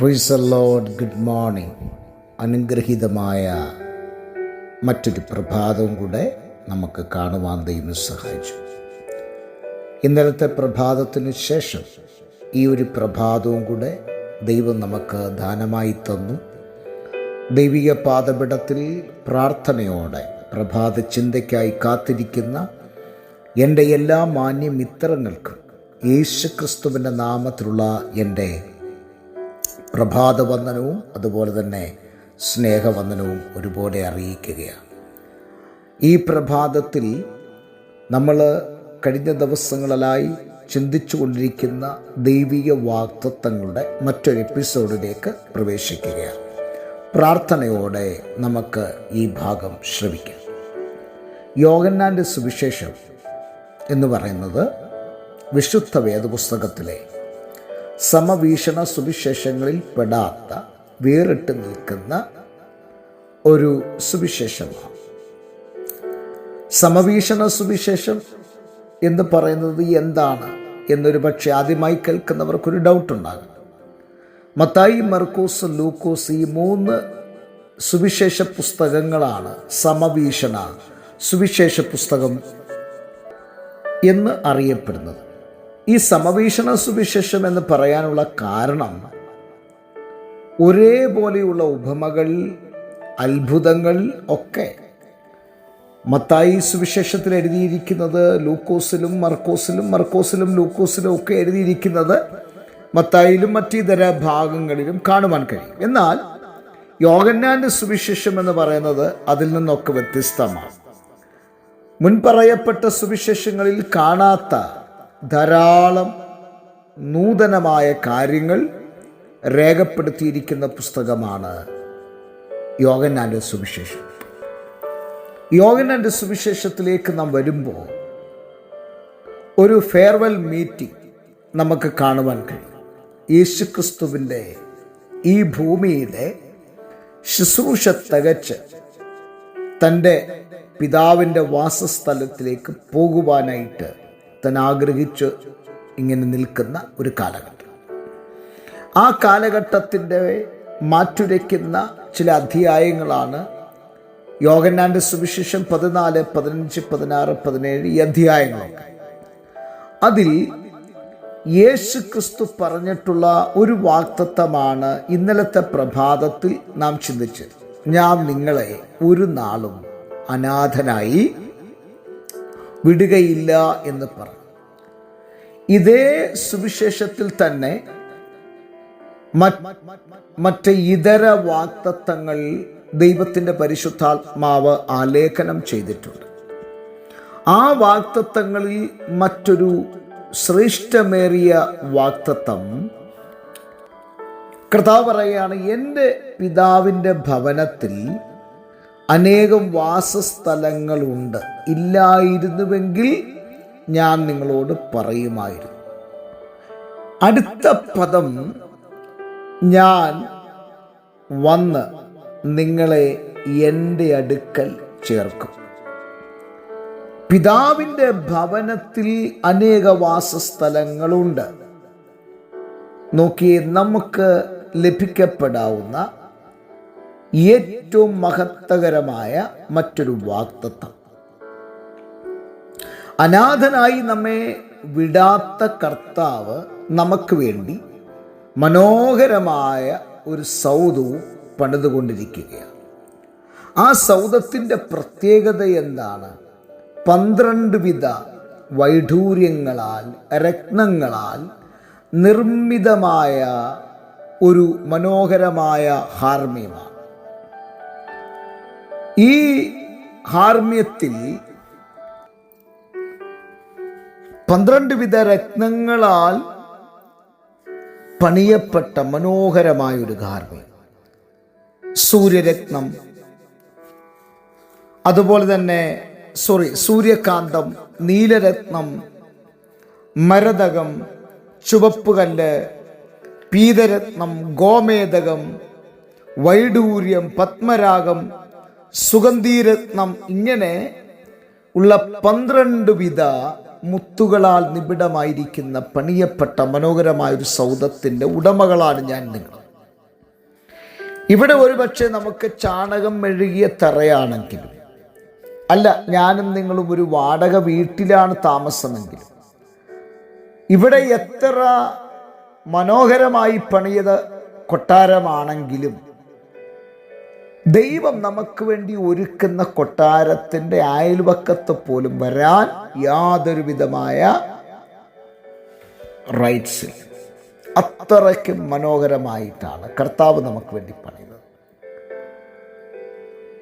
Freeze load good morning അനുഗ്രഹീതമായ മറ്റൊരു പ്രഭാതവും കൂടെ നമുക്ക് കാണുവാൻ ദൈവം സഹായിച്ചു. ഇന്നലത്തെ പ്രഭാതത്തിനു ശേഷം ഈ ഒരു പ്രഭാതവും കൂടെ ദൈവം നമുക്ക് ദാനമായി തന്നു. ദൈവിക പാദപിടത്തിൽ പ്രാർത്ഥനയോടെ പ്രഭാത ചിന്തയ്ക്കായി കാത്തിരിക്കുന്ന എന്റെ എല്ലാ മാന്യമിത്രങ്ങൾക്കും യേശുക്രിസ്തുവിന്റെ നാമത്തിലുള്ള എന്റെ പ്രഭാതവന്ദനവും അതുപോലെ തന്നെ സ്നേഹവന്ദനവും ഒരുപോലെ അറിയിക്കുകയാണ്. ഈ പ്രഭാതത്തിൽ നമ്മൾ കഴിഞ്ഞ ദിവസങ്ങളിലായി ചിന്തിച്ചു കൊണ്ടിരിക്കുന്ന ദൈവിക വാക്തത്വങ്ങളുടെ മറ്റൊരു എപ്പിസോഡിലേക്ക് പ്രവേശിക്കുകയാണ്. പ്രാർത്ഥനയോടെ നമുക്ക് ഈ ഭാഗം ശ്രവിക്കാം. യോഗന്നാന്റെ സുവിശേഷം എന്ന് പറയുന്നത് വിശുദ്ധ വേദപുസ്തകത്തിലെ സമവീക്ഷണ സുവിശേഷങ്ങളിൽ പെടാത്ത വേറിട്ട് നിൽക്കുന്ന ഒരു സുവിശേഷമാണ്. സമവീക്ഷണ സുവിശേഷം എന്ന് പറയുന്നത് എന്താണ് എന്നൊരു പക്ഷേ ആദ്യമായി കേൾക്കുന്നവർക്കൊരു ഡൗട്ട് ഉണ്ടാകും മത്തായി മർക്കോസ് ലൂക്കോസ് ഈ മൂന്ന് സുവിശേഷ പുസ്തകങ്ങളാണ് സമവീക്ഷണ സുവിശേഷ പുസ്തകം എന്ന് അറിയപ്പെടുന്നത്. ഈ സമവീക്ഷണ സുവിശേഷം എന്ന് പറയാനുള്ള കാരണം ഒരേപോലെയുള്ള ഉപമകൾ അത്ഭുതങ്ങൾ ഒക്കെ മത്തായി സുവിശേഷത്തിൽ എഴുതിയിരിക്കുന്നത് ലൂക്കോസിലും മർക്കോസിലും മർക്കോസിലും ലൂക്കോസിലും ഒക്കെ എഴുതിയിരിക്കുന്നത് മത്തായിലും മറ്റിതര ഭാഗങ്ങളിലും കാണുവാൻ കഴിയും. എന്നാൽ യോഗന്നാന്റെ സുവിശേഷം എന്ന് പറയുന്നത് അതിൽ നിന്നൊക്കെ വ്യത്യസ്തമാണ്. മുൻപറയപ്പെട്ട സുവിശേഷങ്ങളിൽ കാണാത്ത ധാരാളം നൂതനമായ കാര്യങ്ങൾ രേഖപ്പെടുത്തിയിരിക്കുന്ന പുസ്തകമാണ് യോഗന്നാന്റെ സുവിശേഷം. യോഗനാന്റെ സുവിശേഷത്തിലേക്ക് നാം വരുമ്പോൾ ഒരു ഫെയർവെൽ മീറ്റിംഗ് നമുക്ക് കാണുവാൻ കഴിയും. യേശുക്രിസ്തുവിന്റെ ഈ ഭൂമിയിലെ ശുശ്രൂഷ തികച്ച് തന്റെ പിതാവിന്റെ വാസസ്ഥലത്തിലേക്ക് പോകുവാനായിട്ട് താൻ ആഗ്രഹിച്ച് ഇങ്ങനെ നിൽക്കുന്ന ഒരു കാലഘട്ടം. ആ കാലഘട്ടത്തിന്റെ മാറ്റുരയ്ക്കുന്ന ചില അധ്യായങ്ങളാണ് യോഗന്നാന്റെ സുവിശേഷം പതിനാല് പതിനഞ്ച് പതിനാറ് പതിനേഴ് ഈ അധ്യായങ്ങളൊക്കെ. അതിൽ യേശു ക്രിസ്തു പറഞ്ഞിട്ടുള്ള ഒരു വാക്തത്വമാണ് ഇന്നലത്തെ പ്രഭാതത്തിൽ നാം ചിന്തിച്ചത്. ഞാൻ നിങ്ങളെ ഒരു നാളും അനാഥനായി വിടുകയില്ല എന്ന് പറഞ്ഞു. ഇതേ സുവിശേഷത്തിൽ തന്നെ മറ്റ് ഇതര വാക്തത്വങ്ങൾ ദൈവത്തിന്റെ പരിശുദ്ധാത്മാവ് ആലേഖനം ചെയ്തിട്ടുണ്ട്. ആ വാക്തത്വങ്ങളിൽ മറ്റൊരു ശ്രേഷ്ഠമേറിയ വാക്തത്വം കർത്താവ് പറയുകയാണ് എന്റെ പിതാവിന്റെ ഭവനത്തിൽ അനേകം വാസസ്ഥലങ്ങളുണ്ട്. ഇല്ലായിരുന്നുവെങ്കിൽ ഞാൻ നിങ്ങളോട് പറയുമായിരുന്നു. അടുത്ത പദം ഞാൻ വന്ന് നിങ്ങളെ എന്റെ അടുക്കൽ ചേർക്കും. പിതാവിന്റെ ഭവനത്തിൽ അനേക വാസസ്ഥലങ്ങളുണ്ട്. നോക്കി നമുക്ക് ലഭിക്കപ്പെടാവുന്ന ഏറ്റവും മഹത്തകരമായ മറ്റൊരു വാക്തത്വം. അനാഥനായി നമ്മെ വിടാത്ത കർത്താവ് നമുക്ക് വേണ്ടി മനോഹരമായ ഒരു സൗധവും പണിതുകൊണ്ടിരിക്കുകയാണ്. ആ സൗധത്തിന്റെ പ്രത്യേകത എന്താണ്? പന്ത്രണ്ട് വിധ വൈഢൂര്യങ്ങളാൽ രത്നങ്ങളാൽ നിർമ്മിതമായ ഒരു മനോഹരമായ ഹാർമ്യമാണ് ഈ ഹാർമ്യത്തിൽ പന്ത്രണ്ട് വിധ രത്നങ്ങളാൽ പണിയപ്പെട്ട മനോഹരമായ ഒരു ഹാർമ്യം. സൂര്യരത്നം. അതുപോലെ തന്നെ സോറി സൂര്യകാന്തം നീലരത്നം മരതകം ചുവപ്പുകല്ല് പീതരത്നം ഗോമേതകം വൈഡൂര്യം പത്മരാഗം സുഗന്ധീരത്നം ഇങ്ങനെ ഉള്ള പന്ത്രണ്ട് വിധ മുത്തുകളാൽ നിബിഡമായിരിക്കുന്ന പണിയപ്പെട്ട മനോഹരമായ ഒരു സൗദത്തിന്റെ ഉടമകളാണ് ഞാൻ നിങ്ങൾ. ഇവിടെ ഒരുപക്ഷെ നമുക്ക് ചാണകം മെഴുകിയ തറയാണെങ്കിലും അല്ല ഞാനും നിങ്ങളും ഒരു വാടക വീട്ടിലാണ് താമസമെങ്കിലും ഇവിടെ എത്ര മനോഹരമായി പണിയത് കൊട്ടാരമാണെങ്കിലും ദൈവം നമുക്ക് വേണ്ടി ഒരുക്കുന്ന കൊട്ടാരത്തിന്റെ അയൽവക്കത്ത് പോലും വരാൻ യാതൊരു വിധമായ റൈറ്റ്സ് അത്രയ്ക്കും മനോഹരമായിട്ടാണ് കർത്താവ് നമുക്ക് വേണ്ടി പണിയുന്നത്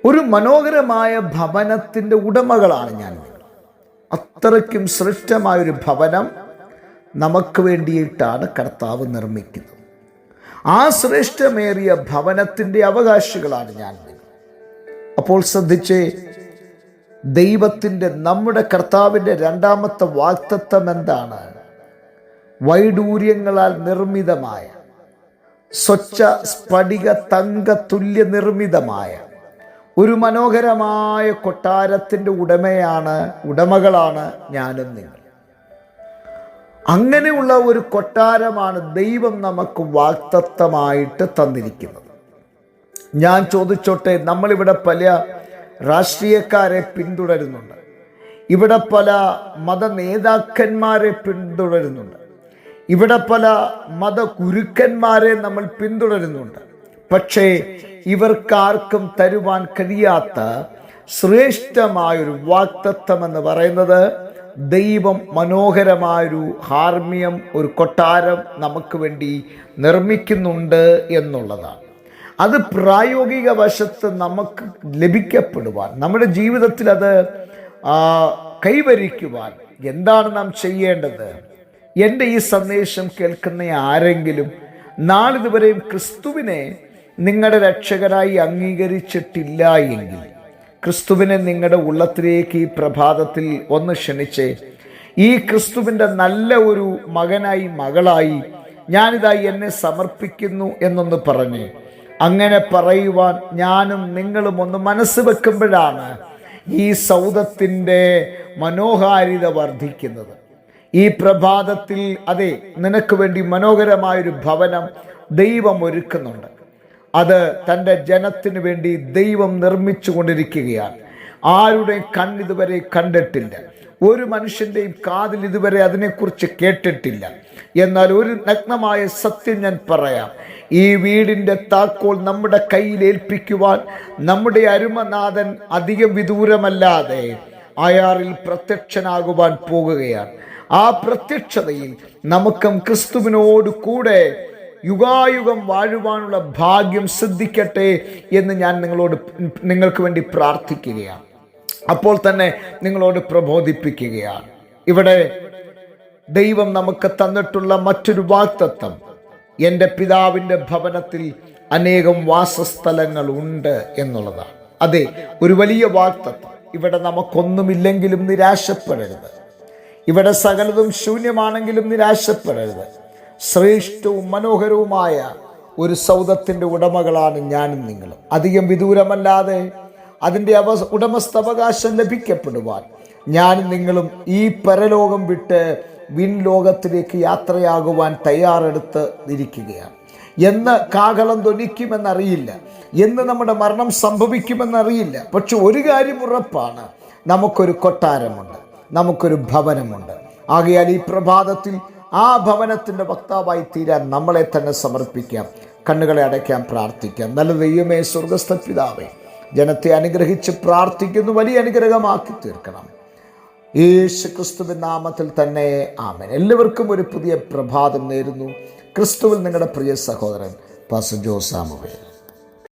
ഒരു മനോഹരമായ ഭവനത്തിന്റെ ഉടമകളാണ് ഞാൻ അത്രയ്ക്കും ശ്രേഷ്ഠമായൊരു ഭവനം നമുക്ക് വേണ്ടിയിട്ടാണ് കർത്താവ് നിർമ്മിക്കുന്നത്. ആ ശ്രേഷ്ഠമേറിയ ഭവനത്തിന്റെ അവകാശികളാണ് ഞാൻ. അപ്പോൾ ശ്രദ്ധിച്ചേ ദൈവത്തിന്റെ നമ്മുടെ കർത്താവിന്റെ രണ്ടാമത്തെ വാക്തത്വം എന്താണ്? വൈഡൂര്യങ്ങളാൽ നിർമ്മിതമായ സ്വച്ഛ സ്ഫടിക തങ്ക തുല്യ നിർമ്മിതമായ ഒരു മനോഹരമായ കൊട്ടാരത്തിന്റെ ഉടമയാണ് ഉടമകളാണ് ഞാനും നിങ്ങൾ. അങ്ങനെയുള്ള ഒരു കൊട്ടാരമാണ് ദൈവം നമുക്ക് വാക്തത്വമായിട്ട് തന്നിരിക്കുന്നത്. ഞാൻ ചോദിച്ചോട്ടെ നമ്മളിവിടെ പല രാഷ്ട്രീയക്കാരെ പിന്തുടരുന്നുണ്ട്. ഇവിടെ പല മത നേതാക്കന്മാരെ പിന്തുടരുന്നുണ്ട്. ഇവിടെ പല മത ഗുരുക്കന്മാരെ നമ്മൾ പിന്തുടരുന്നുണ്ട്. പക്ഷേ ഇവർക്കാർക്കും തരുവാൻ കഴിയാത്ത ശ്രേഷ്ഠമായൊരു വാക്തത്വം എന്ന് പറയുന്നത് ദൈവം മനോഹരമായൊരു ഹാർമ്യം ഒരു കൊട്ടാരം നമുക്ക് വേണ്ടി നിർമ്മിക്കുന്നുണ്ട് എന്നുള്ളതാണ്. അത് പ്രായോഗിക വശത്ത് നമുക്ക് ലഭിക്കപ്പെടുവാൻ നമ്മുടെ ജീവിതത്തിൽ അത് കൈവരിക്കുവാൻ എന്താണ് നാം ചെയ്യേണ്ടത്? എന്റെ ഈ സന്ദേശം കേൾക്കുന്ന ആരെങ്കിലും നാളിതുവരെയും ക്രിസ്തുവിനെ നിങ്ങളുടെ രക്ഷകരായി അംഗീകരിച്ചിട്ടില്ല എങ്കിൽ ക്രിസ്തുവിനെ നിങ്ങളുടെ ഉള്ളത്തിലേക്ക് ഈ പ്രഭാതത്തിൽ ഒന്ന് ക്ഷണിച്ചേ. ഈ ക്രിസ്തുവിന്റെ നല്ല ഒരു മകനായി മകളായി ഞാനിതായി എന്നെ സമർപ്പിക്കുന്നു എന്നൊന്ന് പറഞ്ഞ്. അങ്ങനെ പറയുവാൻ ഞാനും നിങ്ങളും ഒന്ന് മനസ്സ് വെക്കുമ്പോഴാണ് ഈ സൗദത്തിന്റെ മനോഹാരിത വർദ്ധിക്കുന്നത്. ഈ പ്രഭാതത്തിൽ അതെ നിനക്ക് വേണ്ടി മനോഹരമായൊരു ഭവനം ദൈവം ഒരുക്കുന്നുണ്ട്. അത് തന്റെ ജനത്തിനു വേണ്ടി ദൈവം നിർമ്മിച്ചു കൊണ്ടിരിക്കുകയാണ് ആരുടെയും കണ്ണിതുവരെ കണ്ടിട്ടില്ല. ഒരു മനുഷ്യന്റെയും കാതിൽ ഇതുവരെ അതിനെക്കുറിച്ച് കേട്ടിട്ടില്ല. എന്നാൽ ഒരു നഗ്നമായ സത്യം ഞാൻ പറയാം. ഈ വീടിന്റെ താക്കോൽ നമ്മുടെ കയ്യിൽ ഏൽപ്പിക്കുവാൻ നമ്മുടെ അരുമനാഥൻ അധികം വിദൂരമല്ലാതെ അയാറിൽ പ്രത്യക്ഷനാകുവാൻ പോകുകയാണ്. ആ പ്രത്യക്ഷതയിൽ നമുക്കും ക്രിസ്തുവിനോട് കൂടെ യുഗായുഗം വാഴുവാനുള്ള ഭാഗ്യം സിദ്ധിക്കട്ടെ എന്ന് ഞാൻ നിങ്ങളോട് നിങ്ങൾക്ക് വേണ്ടി പ്രാർത്ഥിക്കുകയാണ്. അപ്പോൾ തന്നെ നിങ്ങളോട് പ്രബോധിപ്പിക്കുകയാണ്. ഇവിടെ ദൈവം നമുക്ക് തന്നിട്ടുള്ള മറ്റൊരു വാക്തത്വം. എന്റെ പിതാവിന്റെ ഭവനത്തിൽ അനേകം വാസസ്ഥലങ്ങൾ ഉണ്ട് എന്നുള്ളതാണ്. അതെ ഒരു വലിയ വാക്തത്വം. ഇവിടെ നമുക്കൊന്നുമില്ലെങ്കിലും നിരാശപ്പെടരുത്. ഇവിടെ സകലതും ശൂന്യമാണെങ്കിലും നിരാശപ്പെടരുത്. ശ്രേഷ്ഠവും മനോഹരവുമായ ഒരു സൗദത്തിന്റെ ഉടമകളാണ് ഞാനും നിങ്ങളും. അധികം വിദൂരമല്ലാതെ അതിന്റെ അവ ഉടമസ്ഥാവകാശം ലഭിക്കപ്പെടുവാൻ ഞാനും നിങ്ങളും ഈ പരലോകം വിട്ട് വിൻ ലോകത്തിലേക്ക് യാത്രയാകുവാൻ തയ്യാറെടുത്ത് ഇരിക്കുകയാണ്. എന്ന് കാഹളം ധനിക്കുമെന്നറിയില്ല എന്ന് നമ്മുടെ മരണം സംഭവിക്കുമെന്നറിയില്ല. പക്ഷെ ഒരു കാര്യം ഉറപ്പാണ്. നമുക്കൊരു കൊട്ടാരമുണ്ട്. നമുക്കൊരു ഭവനമുണ്ട്. ആകയാൽ ഈ പ്രഭാതത്തിൽ ആ ഭവനത്തിന്റെ വക്താവായി തീരാൻ നമ്മളെ തന്നെ സമർപ്പിക്കാം. കണ്ണുകളെ അടയ്ക്കാൻ പ്രാർത്ഥിക്കാം. നല്ല ദൈവമേ സ്വർഗസ്ഥ പിതാവേ ജനത്തെ അനുഗ്രഹിച്ച് പ്രാർത്ഥിക്കുന്നു. വലിയ അനുഗ്രഹമാക്കി തീർക്കണം. യേശു ക്രിസ്തുവിൻ നാമത്തിൽ തന്നെ ആമൻ. എല്ലാവർക്കും ഒരു പുതിയ പ്രഭാതം നേരുന്നു. ക്രിസ്തുവിൽ നിങ്ങളുടെ പ്രിയ സഹോദരൻ പാസ് ജോസാമുവേ